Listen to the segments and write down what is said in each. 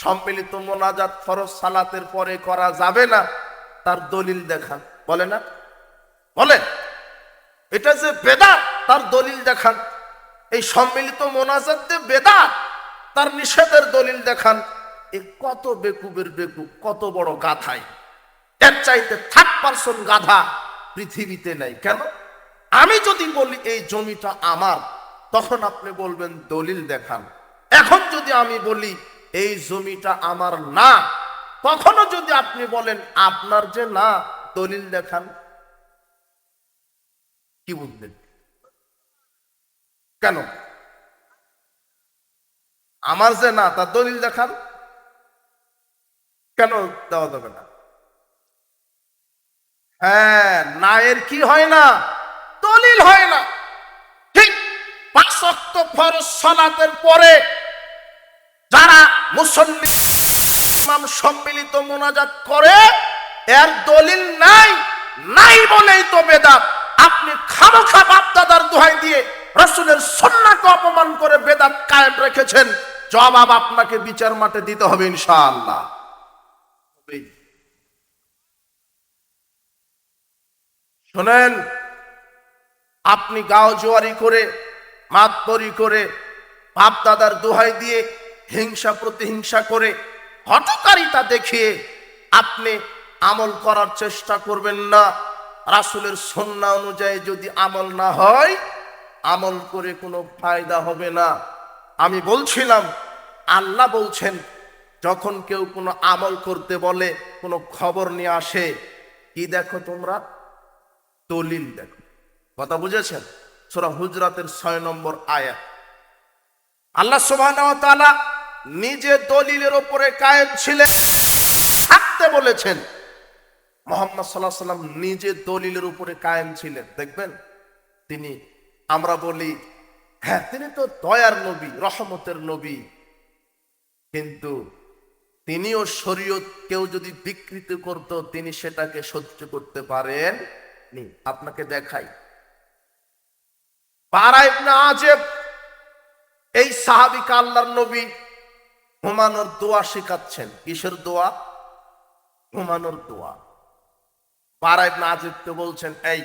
সম্মিলিত মোনাজাত ফরজ সালাতের পরে করা যাবে না, তার দলিল দেখান। বলে না? বলে? এটা যে বেদা তার দলিল দেখান। এই সম্মিলিত মোনাজাত যে বেদা তার নিষেধের দলিল দেখান। এ কত বেকুবের বেকুব, কত বড় গাথাই এর চাইতে থার্ড পার্সন গাধা পৃথিবীতে নেই। কেন? আমি যদি বলি এই জমিটা আমার, তখন আপনি বলবেন দলিল দেখান। এখন যদি আমি বলি এই জমিটা আমার না। তখনও যদি আপনি বলেন, আপনার যে না, দলিল দেখান। কি বুঝলেন? কেন? আমার যে না, তার দলিল দেখান। কেন দেওয়া যাবে না? হ্যাঁ না এর কি হয় না, দলিল হয় না। ঠিক পাঁচক্ত ফরজ সালাতের পরে মুসল্লি ইমাম সম্মিলিত মোনাজাত করে, এর দলিল নাই নাই বলেই তো বেদাত আপনি খামোখা বাপদাদার দোহাই দিয়ে রসুলের সন্নাকে অপমান করে বেদাত কায়েম রেখেছেন, জবাব আপনাকে বিচার মাঠে দিতে হবে ইনশাআল্লাহ। শোনেন, আপনি গাও জোয়ারি করে, মাতবরি করে বাপ দাদার দোহাই দিয়ে হিংসা প্রতিহিংসা করে হটকারিতা দেখিয়ে আপনি আমল করার চেষ্টা করবেন না। রাসুলের সন্না অনুযায়ী যদি আমল না হয়, আমল করে কোনো ফায়দা হবে না। আমি বলছিলাম, আল্লাহ বলছেন, যখন কেউ কোনো আমল করতে বলে, কোনো খবর নিয়ে আসে, কি দেখো তোমরা? দলিল দেখো। কথা বুঝেছেন? সোরা হুজরাতের ছয় নম্বর আয়া আল্লাহ সুবহানাহু নিজে দলিলের ওপরে কায়েম ছিলেন। থাকতে বলেছেন, মোহাম্মদ সাল্লাহ সাল্লাম নিজে দলিলের উপরে কায়েম ছিলেন। দেখবেন, তিনি, আমরা বলি হ্যাঁ তিনি তো দয়ার নবী, রহমতের নবী। কিন্তু তিনিও শরীয়ত কেউ যদি বিকৃত করত, তিনি সেটাকে সহ্য করতে পারেন নি আপনাকে দেখাই পারা না আজেব, এই সাহাবিকা আল্লাহর নবী ঘুমানোর দোয়া শেখাচ্ছেন। কিসের দোয়া? ঘুমানোর দোয়া। পারা ইবনে আজেবকে বলছেন, এই,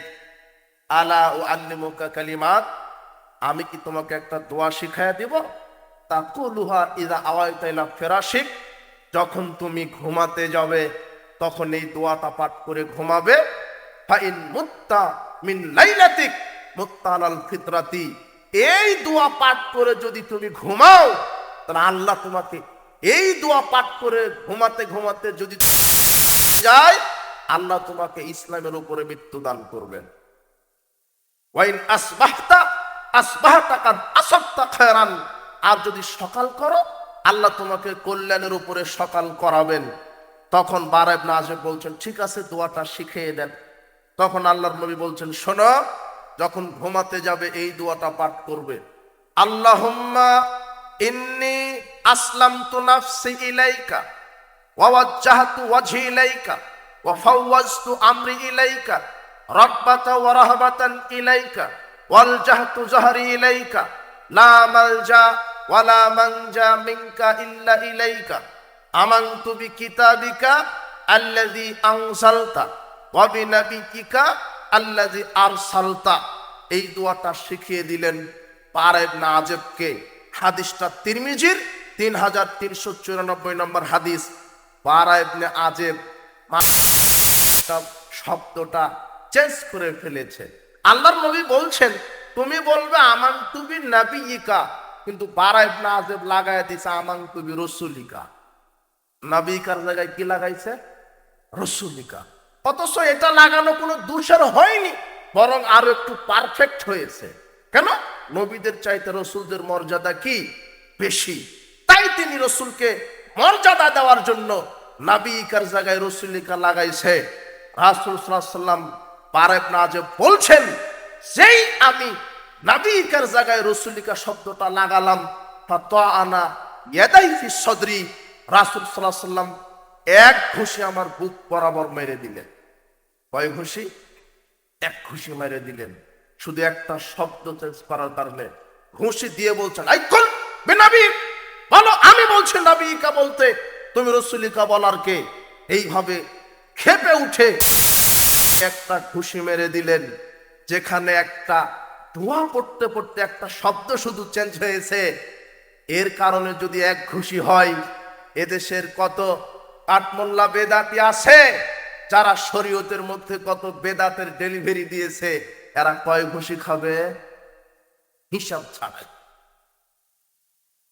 আলা ও আল্লিমুকা কালিমাত, আমি কি তোমাকে একটা দোয়া শিখাইয়া দিব? তা কুলুহা ইদা আওয়াইতাইলা ফেরাশিক, যখন তুমি ঘুমাতে যাবে, তখন এই দোয়াটা পাঠ করে ঘুমাবে। ফাইন মুত্তা মিন লাইলাতিক মুত্তালাল ফিতরাতি, এই দোয়া পাঠ করে যদি তুমি ঘুমাও তাহলে আল্লাহ তোমাকে এই দোয়া পাঠ করে ঘুমাতে ঘুমাতে যদি যায়, আল্লাহ তোমাকে ইসলামের উপরে মৃত্যু দান করবেন ওয়াইন আসবাহতা আসবাহতা খায়রান। আর যদি সকাল করো, আল্লাহ তোমাকে কল্যাণের উপরে সকাল করাবেন। তখন বারাব নাজে বলছেন, ঠিক আছে, দোয়াটা শিখিয়ে দেন। তখন আল্লাহর নবী বলছেন, শোনো, যখন ঘুমাতে যাবে, এই দোয়াটা পাঠ করবে। আল্লাহুম্মা ইন্নি আসলামতু নাফসি ইলাইকা ওয়া ওয়াজ্জাহতু ওয়াজহি ইলাইকা ওয়া ফাওয়াজতু আমরি ইলাইকা রাগবাতা ওয়া রাহবাতান ইলাইকা, ওয়ালজাহতু জাহরি ইলাইকা, লা মালজা ওয়ালা মানজা মিনকা ইল্লা ইলাইকা, আমানতু বিকিতাবিকা আল্লাযী আনসালতা ওয়া আরসালতা। এই দোয়াটা শিখিয়ে দিলেন পারেব না আজবকে হাদিসটা তিরমিজির তিন হাজার তিনশো চুরানব্বই নম্বর হাদিস। পারা ইবনে আজেব শব্দটা চেঞ্জ করে ফেলেছে। আল্লাহর নবী বলছেন, তুমি বলবে আমাং তুমি নাবিয়িকা। কিন্তু পারা ইবনে আজেব লাগায় দিছে আমাং তুমি রসুলিকা। নাবিকার জায়গায় কি লাগাইছে? রসুলিকা। অথচ এটা লাগানো কোনো দূষণ হয়নি, বরং আরও একটু পারফেক্ট হয়েছে। কেন? নবীদের চাইতে রসুলদের মর্যাদা কি? বেশি। তাই তিনি রসুলকে মর্যাদা দেওয়ার জন্য নাবিকার জায়গায় রসুলিকা লাগাইছে। রাসুল সাল্লাম পারেব না যে বলছেন আমি নাবিকার জায়গায় রসুলিকা শব্দটা লাগালাম তা আনা ইয়াদাই সদরি, রাসুল সাল্লাহ সাল্লাম এক ঘুষি আমার বুক বরাবর মেরে দিলেন। কয় ঘুষি? এক ঘুষি মেরে দিলেন। শুধু একটা শব্দ চেঞ্জ করার কারণে ঘুষি দিয়ে বলছেন, আই কল বেনাবি, বলো আমি বলছি নাবিকা বলতে। তুমি রসুলিকা বলার কে? এইভাবে খেপে উঠে একটা ঘুষি মেরে দিলেন, যেখানে একটা ধোঁয়া পড়তে পড়তে একটা শব্দ শুধু চেঞ্জ হয়েছে। এর কারণে যদি এক ঘুষি হয়, এদেশের কত কাঠমোল্লা বেদাতি আছে, যারা শরীয়তের মধ্যে কত বেদাতের ডেলিভারি দিয়েছে। এরা কয় ঘুষি খাবে? হিসাব ছাড়া।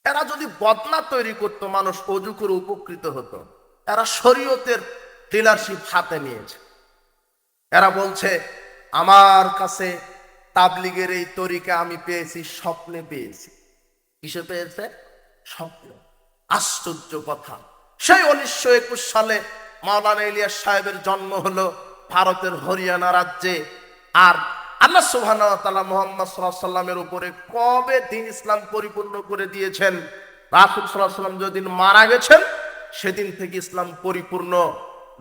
এরা যদি বদনা তৈরি করতো, মানুষ অজু করে উপকৃত হতো। এরা শরীয়তের ডিলারশিপ হাতে নিয়েছে। এরা বলছে, আমার কাছে তাবলিগের এই তরিকা আমি পেয়েছি, স্বপ্নে পেয়েছি। কিসে পেয়েছে? স্বপ্ন। আশ্চর্য কথা। সেই উনিশশো একুশ সালে মাওলানা ইলিয়াস সাহেবের জন্ম হলো ভারতের হরিয়ানা রাজ্যে। আর আল্লাহ সুবহানাহু ওয়া তাআলা মুহাম্মদ সাল্লাল্লাহু সাল্লামের উপরে কবে দিন ইসলাম পরিপূর্ণ করে দিয়েছেন? রাসূল আলাইহি সাল্লাম যেদিন মারা গেছেন, সেদিন থেকে ইসলাম পরিপূর্ণ।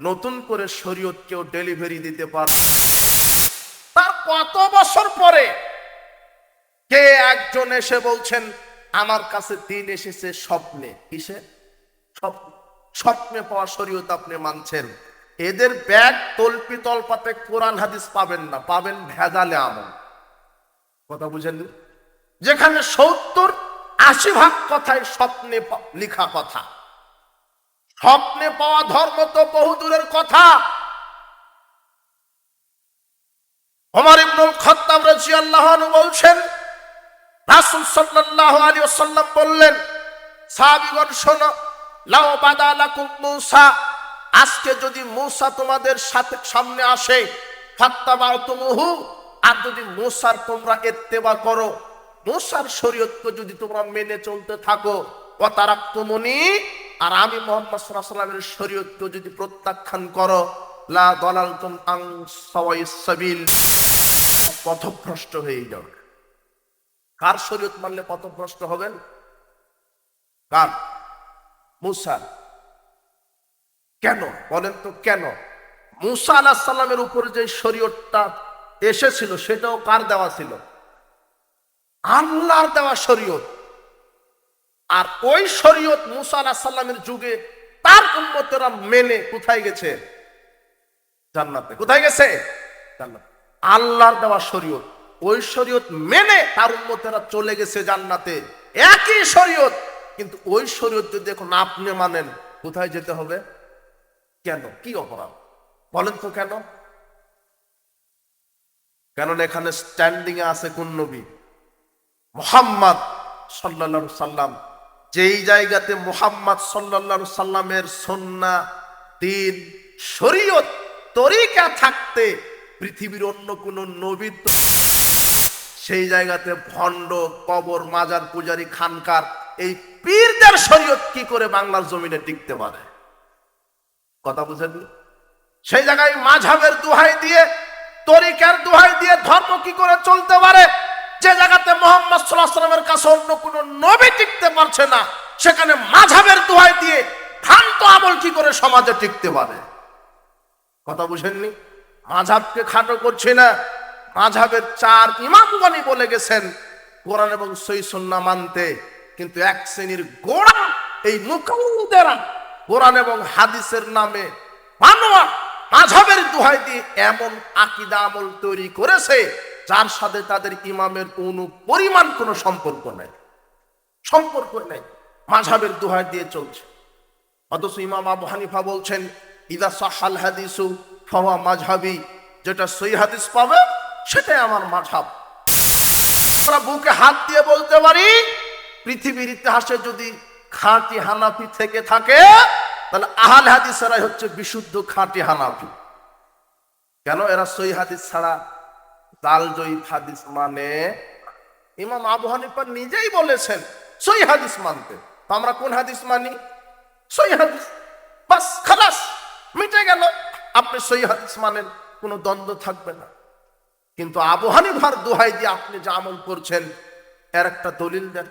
নতুন করে শরীয়ত কেউ ডেলিভারি দিতে পারে তার কত বছর পরে কে একজন এসে বলছেন, আমার কাছে দিন এসেছে স্বপ্নে। কিসে? স্বপ্নে পাওয়া শরীয়ত আপনি মানছেন। এদের ব্যাগ তল্পি তলপাতে কোরআন হাদিস পাবেন না, পাবেন ভেজালে আমল। কথা বুঝেন যেখানে সত্তর, আশি ভাগ কথাই স্বপ্নে লিখা কথা। স্বপ্নে পাওয়া ধর্ম তো বহুদূরের কথা। ওমর ইবনুল খত্তাব রাদিয়াল্লাহু আনহু বলছেন, রাসূল সাল্লাল্লাহু আলাইহি ওয়াসাল্লাম বললেন, সাহাবীগণ শোনো লাও বাদা লাকুম মূসা আজকে যদি মূসা তোমাদের সাথে সামনে আসে ফাত্তাবাতুমুহু আর যদি মূসার তোমরা ইত্তেবা করো, মূসার শরীয়তকে যদি তোমরা মেনে চলতে থাকো ও তারাক্তুমুনি আর আমি মোহাম্মদ ওয়াসাল্লামের শরীয়তকে যদি প্রত্যাখ্যান করো, লা দালালতুম আন সাওয়াইস সাবিল, পথভ্রষ্ট হয়ে যাবে কার শরীয়ত মানলে পথভ্রষ্ট হবেন? কার? মুসা কেন? বলেন তো কেন? মুসা আলাহ সাল্লামের উপরে যে শরীয়তটা এসেছিল, সেটাও কার দেওয়া ছিল? আল্লাহর দেওয়া শরীয়ত। আর ওই শরীয়ত মুসা আলাহ সাল্লামের যুগে তার উন্মতেরা মেনে কোথায় গেছে? জান্নাতে। কোথায় গেছে? জান্নাত। আল্লাহর দেওয়া শরীয়ত। ওই শরীয়ত মেনে তার উন্মতেরা চলে গেছে জান্নাতে। একই শরীয়ত। কিন্তু ওই শরীয়ত যদি এখন আপনি মানেন, কোথায় যেতে হবে? কেন? কি অপরাধ? বলেন তো কেন? কেননা এখানে স্ট্যান্ডিং এ আছে কোন নবী? মোহাম্মদ সাল্লাল্লাহু সাল্লাম যেই জায়গাতে মোহাম্মদ সাল্লাল্লাহু সাল্লামের সন্না, দিন, শরীয়ত, তরিকা থাকতে পৃথিবীর অন্য কোন নবী তো সেই জায়গাতে ভণ্ড, কবর, মাজার, পূজারি, খানকার, এই পীরদের শরীয়ত কি করে বাংলার জমিনে টিকতে পারে? কথা বুঝেন সেই জায়গায় মাঝাবের দুহাই দিয়ে, তরিকার দুহাই দিয়ে ধর্ম কি করে চলতে পারে? যে জায়গাতে মোহাম্মদ সাল্লাহ সাল্লামের কাছে অন্য কোনো নবী টিকতে পারছে না, সেখানে মাঝাবের দুহাই দিয়ে ভ্রান্ত আমল কি করে সমাজে টিকতে পারে? কথা বুঝেননি মাঝাবকে খাটো করছি না। মাঝাবের চার ইমামগণই বলে গেছেন, কোরআন এবং সই মানতে, কিন্তু এক শ্রেণির গোড়া এই মুকাল্লিদেরা কোরআন এবং হাদিসের নামে মানোয়া মাঝাবের দোহাই দিয়ে এমন আকিদা আমল তৈরি করেছে, যার সাথে তাদের ইমামের কোনো পরিমাণ কোনো সম্পর্ক নেই। সম্পর্ক নেই মাঝাবের দোহাই দিয়ে চলছে। অথচ ইমাম আবু হানিফা বলছেন, ইদা সাহাল হাদিসু ফাওয়া মাঝহাবি যেটা সই হাদিস পাবে, সেটাই আমার মাঝহাব। আমরা বুকে হাত দিয়ে বলতে পারি, পৃথিবীর ইতিহাসে যদি খাঁটি হানাফি থেকে থাকে, তাহলে আহাল হাদিসেরাই হচ্ছে বিশুদ্ধ খাঁটি হানাফি। কেন? এরা সই হাদিস ছাড়া জাল জয়ীফ হাদিস মানে ইমাম আবু হানিফা নিজেই বলেছেন সই হাদিস মানতে। আমরা কোন হাদিস মানি? সই হাদিস। বাস, খালাস, মিটে গেল। আপনি সই হাদিস মানেন, কোনো দ্বন্দ্ব থাকবে না। কিন্তু আবু হানিফার দোহাই দিয়ে আপনি যে আমল করছেন, এর একটা দলিল দেন।